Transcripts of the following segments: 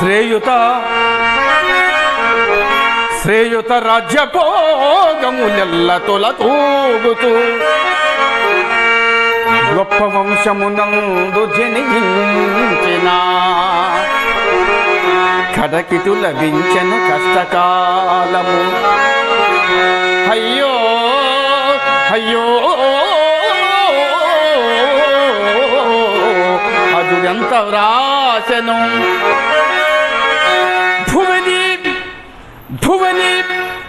శ్రేయుత శ్రేయుత రాజ్యభోగములెల్ల తొలతూగుతూ గొప్ప వంశమునందు జనించిన కడకిటు లభించను కష్టకాలము. అయ్యో అయ్యో అది ఎంత వ్రాసను? భువని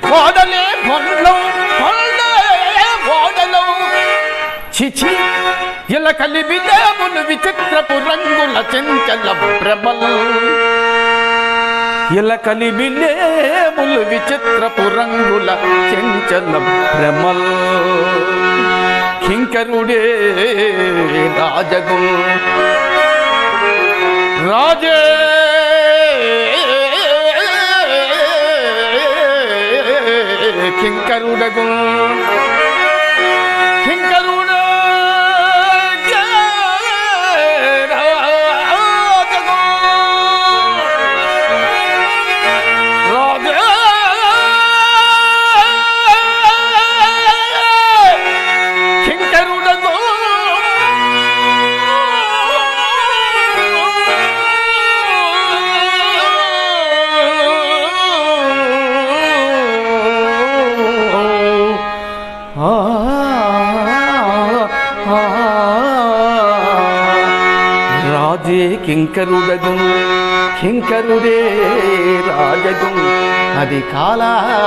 కోడలే పొండ్లు పొండ్లే ఓడలు చిచి ఇలా కలిపి కలిబిలేములు విచిత్రపు రంగుల చెంచల ప్రభల్. ఇలా కలిపి లేములు విచిత్రపు రంగుల చెంచల భ్రమల్ కింకరుడే రాజగు. రాజే కింకరుడగు. రాజే కింకరుడగు కింకరుడే రాజగు అది కాలానుకూలంబుగా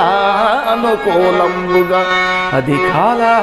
అది కాలా